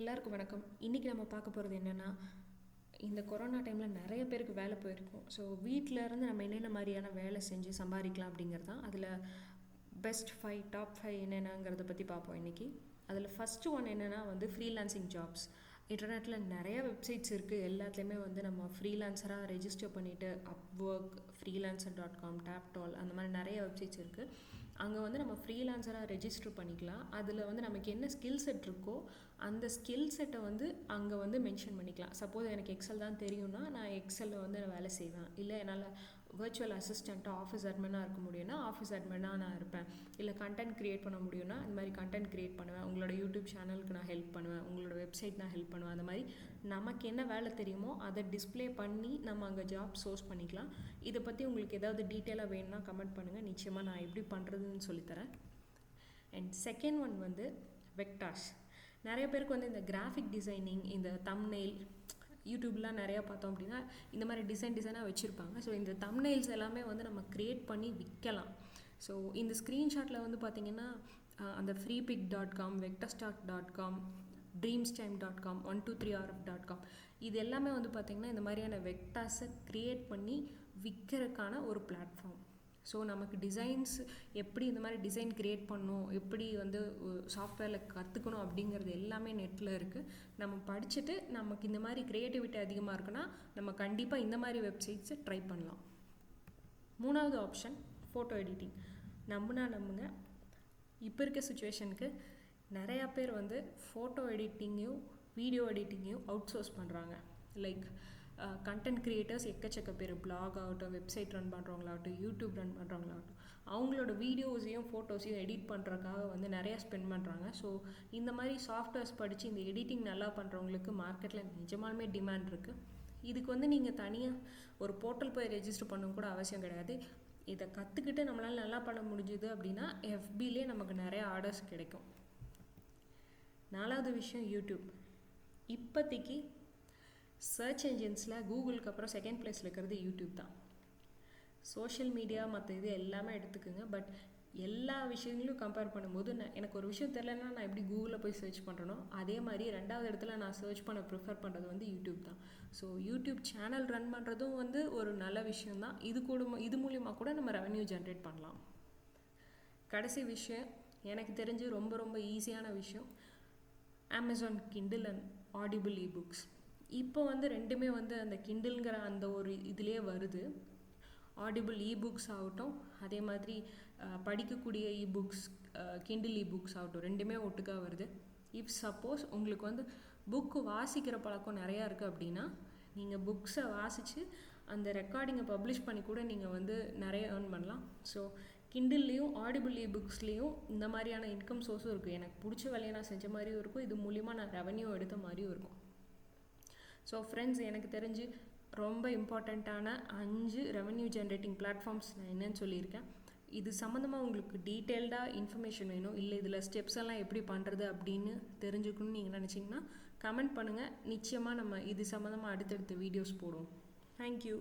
எல்லாருக்கும் வணக்கம். இன்றைக்கி நம்ம பார்க்க போகிறது என்னென்னா இந்த கொரோனா டைமில் நிறைய பேருக்கு வேலை போயிருக்கும். ஸோ வீட்டில் இருந்து நம்ம என்னென்ன மாதிரியான வேலை செஞ்சு சம்பாதிக்கலாம் அப்படிங்கிறது தான் அதில் பெஸ்ட் ஃபைவ் டாப் ஃபைவ் என்னென்னங்கிறத பற்றி பார்ப்போம் இன்றைக்கி அதில் ஃபஸ்ட்டு ஒன் என்னென்னா வந்து ஃப்ரீலான்சிங் ஜாப்ஸ் இன்டர்நெட்டில் நிறைய வெப்சைட்ஸ் இருக்குது எல்லாத்துலேயுமே வந்து நம்ம ஃப்ரீலான்சராக ரெஜிஸ்டர் பண்ணிவிட்டு அப்ஒர்க் ஃப்ரீலான்சர் டாட் காம் டேப்டால் அந்த மாதிரி நிறைய வெப்சைட்ஸ் இருக்குது அங்கே வந்து நம்ம ஃப்ரீலான்சராக ரெஜிஸ்டர் பண்ணிக்கலாம். அதில் வந்து நமக்கு என்ன ஸ்கில் செட் இருக்கோ அந்த ஸ்கில் செட்டை வந்து அங்கே வந்து மென்ஷன் பண்ணிக்கலாம். சப்போஸ் எனக்கு எக்ஸல் தான் தெரியும்னா நான் எக்ஸலில் வந்து நான் வேலை செய்வேன். இல்லை என்னால் வர்ச்சுவல் அசிஸ்டண்ட்டாக ஆஃபீஸ் அட்மினாக இருக்க முடியும்னா ஆஃபீஸ் அட்மினாக நான் இருப்பேன். இல்லை கண்டென்ட் க்ரியேட் பண்ண முடியும்னா இந்த மாதிரி கண்டென்ட் க்ரியேட் பண்ணுவேன். உங்களோட யூடியூப் சேனலுக்கு நான் ஹெல்ப் பண்ணுவேன். உங்களோட வெப்சைட் நான் ஹெல்ப் பண்ணுவேன். அந்த மாதிரி நமக்கு என்ன வேலை தெரியுமோ அதை டிஸ்ப்ளே பண்ணி நம்ம அங்கே ஜாப் சோர்ஸ் பண்ணிக்கலாம். இதை பற்றி உங்களுக்கு ஏதாவது டீட்டெயிலாக வேணும்னா கமெண்ட் பண்ணுங்கள் நிச்சயமாக நான் எப்படி பண்ணுறது சொல்லித்தரேன். அண்ட் செகண்ட் ஒன் வந்து வெக்டாஷ் நிறைய பேருக்கு வந்து இந்த கிராஃபிக் டிசைனிங் இந்த தம்னெயில் யூடியூப்லாம் நிறையா பார்த்தோம் அப்படின்னா இந்த மாதிரி டிசைன் டிசைனாக வச்சுருப்பாங்க. ஸோ இந்த தம்னெயில்ஸ் எல்லாமே வந்து நம்ம க்ரியேட் பண்ணி விற்கலாம். ஸோ இந்த ஸ்க்ரீன்ஷாட்டில் வந்து பார்த்திங்கன்னா அந்த Freepik dot com VectorStock dot com Dreamstime dot com one two three R dot com இது எல்லாமே வந்து பார்த்திங்கன்னா இந்த மாதிரியான வெக்டாஸை க்ரியேட் பண்ணி விற்கிறதுக்கான ஒரு பிளாட்ஃபார்ம் ஸோ நமக்கு டிசைன்ஸ் எப்படி இந்த மாதிரி டிசைன் க்ரியேட் பண்ணணும் எப்படி வந்து சாஃப்ட்வேரில் கற்றுக்கணும் அப்படிங்கிறது எல்லாமே நெட்டில் இருக்குது நம்ம படிச்சுட்டு நமக்கு இந்த மாதிரி க்ரியேட்டிவிட்டி அதிகமாக இருக்குன்னா நம்ம கண்டிப்பாக இந்த மாதிரி வெப்சைட்ஸை ட்ரை பண்ணலாம். மூணாவது ஆப்ஷன் ஃபோட்டோ எடிட்டிங் நம்புனா நம்புங்க. இப்போ இருக்க சுச்சுவேஷனுக்கு நிறையா பேர் வந்து ஃபோட்டோ எடிட்டிங்கையும் வீடியோ எடிட்டிங்கையும் அவுட் சோர்ஸ் பண்ணுறாங்க லைக் கண்டென்ட் க்ரியேட்டர்ஸ் எக்கச்சக்க பேர் பிளாக் ஆகட்டும் வெப்சைட் ரன் பண்ணுறவங்களாகட்டும் யூடியூப் ரன் பண்ணுறவங்களாகட்டும் அவங்களோட வீடியோஸையும் ஃபோட்டோஸையும் எடிட் பண்ணுறதுக்காக வந்து நிறையா ஸ்பெண்ட் பண்ணுறாங்க ஸோ இந்த மாதிரி சாஃப்ட்வேர்ஸ் படித்து இந்த எடிட்டிங் நல்லா பண்ணுறவங்களுக்கு மார்க்கெட்டில் நிஜமாலுமே டிமாண்ட் இருக்குது இதுக்கு வந்து நீங்கள் தனியாக ஒரு போர்ட்டல் போய் ரெஜிஸ்டர் பண்ண கூட அவசியம் கிடையாது. இதை கற்றுக்கிட்டு நம்மளால் நல்லா பண்ண முடிஞ்சுது அப்படின்னா எஃபிலே நமக்கு நிறைய ஆர்டர்ஸ் கிடைக்கும். நாலாவது விஷயம் யூடியூப் இப்போதைக்கு சர்ச் என்ஜின்ஸில் கூகுளுக்கு அப்புறம் செகண்ட் பிளேஸில் இருக்கிறது யூடியூப் தான். சோஷியல் மீடியா மற்ற இது எல்லாமே எடுத்துக்கோங்க. பட் எல்லா விஷயங்களையும் கம்பேர் பண்ணும்போது நான் எனக்கு ஒரு விஷயம் தெரிலன்னா நான் எப்படி கூகுளில் போய் சர்ச் பண்ணுறனோ அதே மாதிரி ரெண்டாவது இடத்துல நான் சர்ச் பண்ண ப்ரிஃபர் பண்ணுறது வந்து யூடியூப் தான். ஸோ யூடியூப் சேனல் ரன் பண்ணுறதும் வந்து ஒரு நல்ல விஷயம் தான். இது கூட இது மூலிமா கூட நம்ம ரெவன்யூ ஜென்ரேட் பண்ணலாம். கடைசி விஷயம் எனக்கு தெரிஞ்சு ரொம்ப ரொம்ப ஈஸியான விஷயம் Amazon Kindle and Audible e books இப்போ வந்து ரெண்டுமே வந்து அந்த கிண்டில்ங்கிற அந்த ஒரு இதுலேயே வருது. ஆடிபிள் இ புக்ஸ் ஆகட்டும் அதே மாதிரி படிக்கக்கூடிய e books Kindle e books ஆகட்டும் ரெண்டுமே ஒட்டுக்காக வருது. இஃப் சப்போஸ் உங்களுக்கு வந்து புக்கு வாசிக்கிற பழக்கம் நிறையா இருக்குது அப்படின்னா நீங்கள் புக்ஸை வாசித்து அந்த ரெக்கார்டிங்கை பப்ளிஷ் பண்ணி கூட நீங்கள் வந்து நிறைய ஏர்ன் பண்ணலாம். ஸோ கிண்டில்லையும் ஆடிபிள் இ புக்ஸ்லேயும் இந்த மாதிரியான இன்கம் சோர்ஸும் இருக்குது எனக்கு பிடிச்ச வேலையை நான் செஞ்ச மாதிரியும் இருக்கும். இது மூலிமா நான் ரெவன்யூ எடுத்த மாதிரியும் இருக்கும். ஸோ ஃப்ரெண்ட்ஸ் எனக்கு தெரிஞ்சு ரொம்ப இம்பார்ட்டண்ட்டான அஞ்சு ரெவன்யூ ஜென்ரேட்டிங் பிளாட்ஃபார்ம்ஸ் நான் என்னன்னு சொல்லியிருக்கேன். இது சம்மந்தமாக உங்களுக்கு டீட்டெயில்டாக இன்ஃபர்மேஷன் வேணும். இல்லை இதில் ஸ்டெப்ஸ் எல்லாம் எப்படி பண்ணுறது அப்படின்னு தெரிஞ்சுக்கணும்னு நீங்கள் நினச்சிங்கன்னா கமெண்ட் பண்ணுங்கள் நிச்சயமாக நம்ம இது சம்மந்தமாக அடுத்தடுத்த வீடியோஸ் போடுவோம். தேங்க்யூ